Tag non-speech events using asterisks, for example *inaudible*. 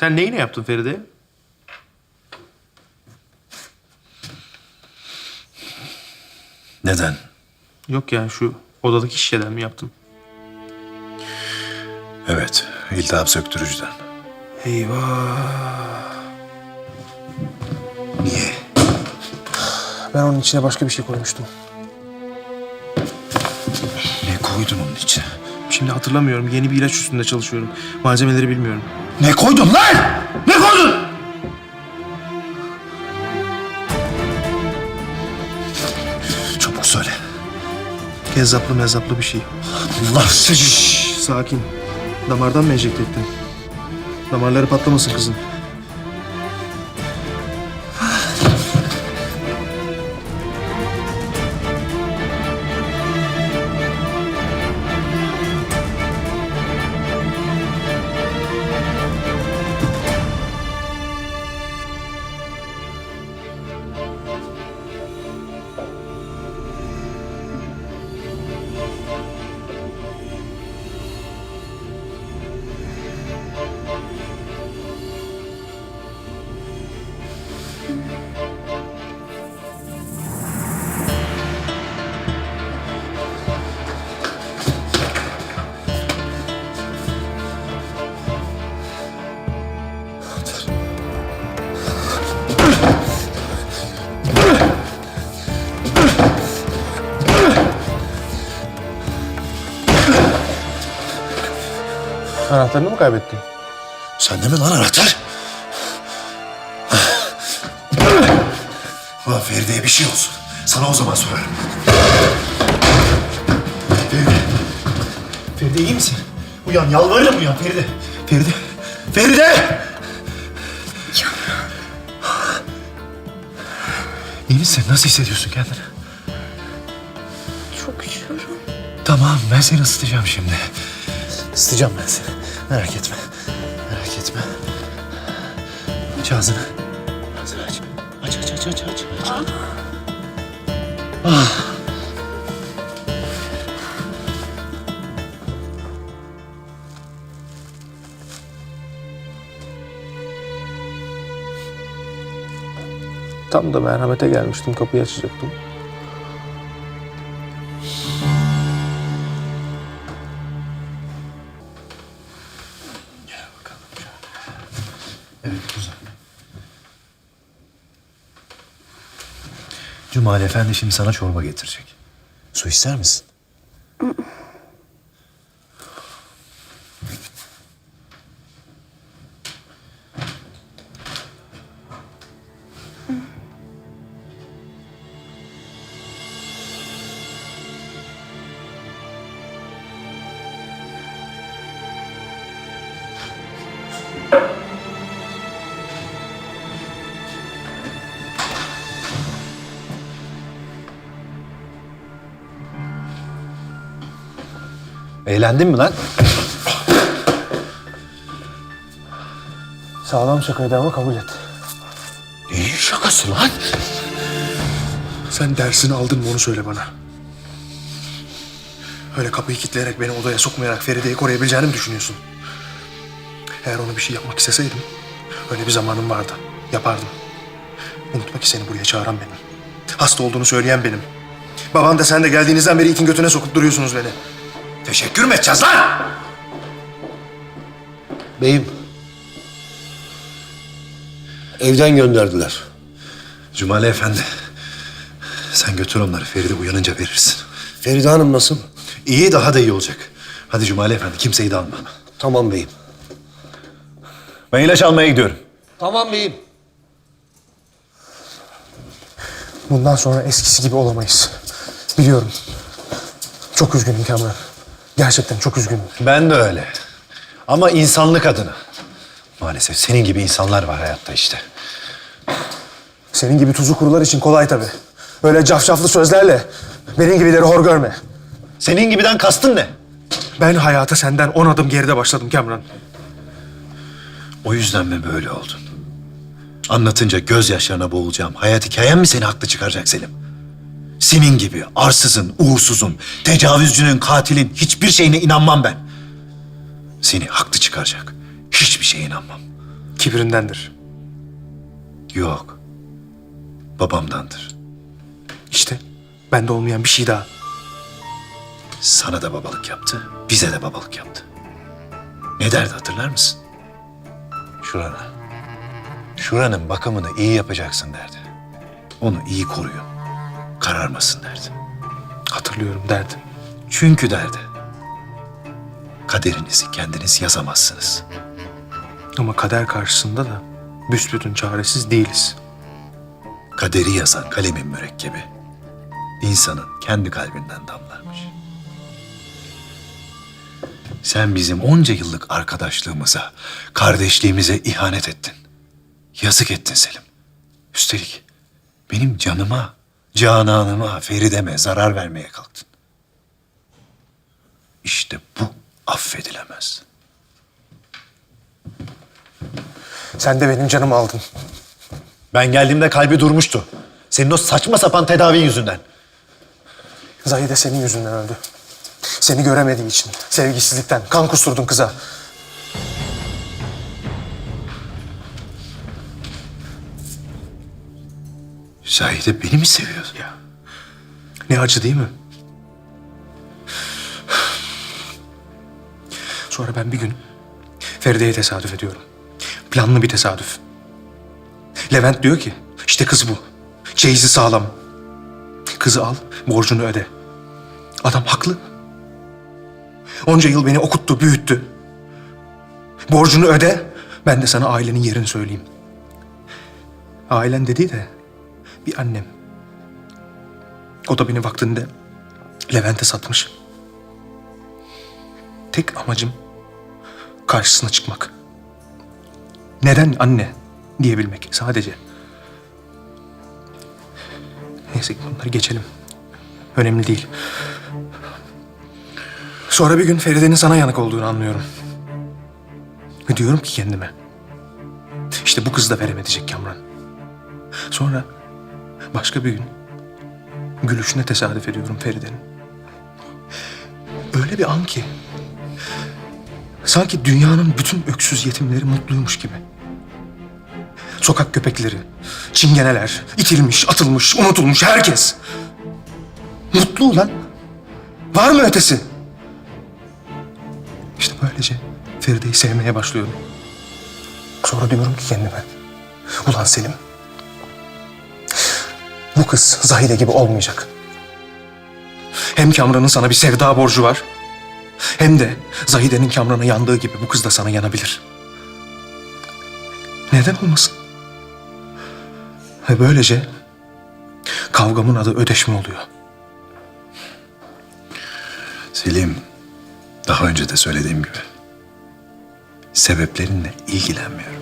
Sen neyine yaptın Feride? Neden? Yok ya şu odadaki şişeden mi yaptın? Evet, iltihap söktürücüden. Eyvah. Niye? Ben onun içine başka bir şey koymuştum. Ne koydun onun içine? Şimdi hatırlamıyorum. Yeni bir ilaç üstünde çalışıyorum. Malzemeleri bilmiyorum. Ne koydun lan? Ne koydun? Çabuk söyle. Kezzaplı mezzaplı bir şey. Allah seni. Sakin. Damardan mı enjekte ettin? Damarları patlamasın kızın. Anahtarını mı kaybettin? Sende mi lan anahtar? Ulan Feride'ye bir şey olsun. Sana o zaman sorarım. Feride. Feride iyi misin? Uyan yalvarırım uyan Feride. Feride. Feride! İyi misin? Nasıl hissediyorsun kendini? Çok üşüyorum. Tamam ben seni ısıtacağım şimdi. Isıtacağım ben seni. Merak etme. Merak etme. Aç ağzını. Ağzını aç. Aç aç aç aç aç. aç. Ah. Tam da merhamete gelmiştim. Kapıyı açacaktım. Cumali Efendi şimdi sana çorba getirecek. Su ister misin? *laughs* Eğlendin mi lan? Sağlam şakaydı ama kabul et. İyi şakası lan. Sen dersini aldın mı onu söyle bana. Öyle kapıyı kilitleyerek beni odaya sokmayarak Feride'yi koruyabileceğini mi düşünüyorsun? Eğer ona bir şey yapmak isteseydim, öyle bir zamanım vardı. Yapardım. Unutma ki seni buraya çağıran benim. Hasta olduğunu söyleyen benim. Baban da sen de geldiğinizden beri itin götüne sokup duruyorsunuz beni. Teşekkür mü edeceğiz lan? Beyim. Evden gönderdiler. Cumali Efendi. Sen götür onları Feride uyanınca verirsin. Feride Hanım nasıl? İyi daha da iyi olacak. Hadi Cumali Efendi kimseyi de alma. Tamam beyim. Ben ilaç almaya gidiyorum. Tamam beyim. Bundan sonra eskisi gibi olamayız. Biliyorum. Çok üzgünüm Kamran. Gerçekten çok üzgünüm. Ben de öyle. Ama insanlık adına. Maalesef senin gibi insanlar var hayatta işte. Senin gibi tuzu kurular için kolay tabii. Öyle cafcaflı sözlerle benim gibileri hor görme. Senin gibiden kastın ne? Ben hayata senden on adım geride başladım Kamran. O yüzden mi böyle oldun? Anlatınca gözyaşlarına boğulacağım. Hayat hikayem mi seni haklı çıkaracak Selim? Senin gibi arsızın, uğursuzun, tecavüzcünün, katilin hiçbir şeyine inanmam ben. Seni haklı çıkaracak. Hiçbir şeye inanmam. Kibrindendir. Yok. Babamdandır. İşte bende olmayan bir şey daha. Sana da babalık yaptı, bize de babalık yaptı. Ne derdi hatırlar mısın? Şurana. Şuranın bakımını iyi yapacaksın derdi. Onu iyi koruyun. Kararmasın derdi. Hatırlıyorum derdi. Çünkü derdi. Kaderinizi kendiniz yazamazsınız. Ama kader karşısında da büsbütün çaresiz değiliz. Kaderi yazan kalemin mürekkebi insanın kendi kalbinden damlarmış. Sen bizim onca yıllık arkadaşlığımıza, kardeşliğimize ihanet ettin. Yazık ettin Selim. Üstelik benim canıma, cananıma, Feride'me zarar vermeye kalktın. İşte bu affedilemez. Sen de benim canımı aldın. Ben geldiğimde kalbi durmuştu. Senin o saçma sapan tedavin yüzünden. Zahide senin yüzünden öldü. Seni göremediği için, sevgisizlikten kan kusturdun kıza. Zahide beni mi seviyordu? Ya. Ne acı değil mi? Sonra ben bir gün Feride'ye tesadüf ediyorum. Planlı bir tesadüf. Levent diyor ki, işte kız bu. Çeyizi sağlam. Kızı al, borcunu öde. Adam haklı. Onca yıl beni okuttu, büyüttü. Borcunu öde, ben de sana ailenin yerini söyleyeyim. Ailen dediği de bir annem. O da beni vaktinde Levent'e satmış. Tek amacım karşısına çıkmak. Neden anne diyebilmek sadece. Neyse bunları geçelim. Önemli değil. Sonra bir gün Feride'nin sana yanık olduğunu anlıyorum. Diyorum ki kendime. İşte bu kız da verem edecek Kamran. Sonra başka bir gün gülüşüne tesadüf ediyorum Feride'nin. Öyle bir an ki sanki dünyanın bütün öksüz yetimleri mutluymuş gibi. Sokak köpekleri, çingeneler, itilmiş, atılmış, unutulmuş herkes. Mutlu ulan. Var mı ötesi? İşte böylece Feride'yi sevmeye başlıyorum. Sonra diyorum ki kendime. Ulan Selim. Bu kız Zahide gibi olmayacak. Hem Kamran'ın sana bir sevda borcu var. Hem de Zahide'nin Kamran'a yandığı gibi bu kız da sana yanabilir. Neden olmasın? Ve böylece kavgamın adı ödeşme oluyor. Selim, daha önce de söylediğim gibi sebeplerinle ilgilenmiyorum.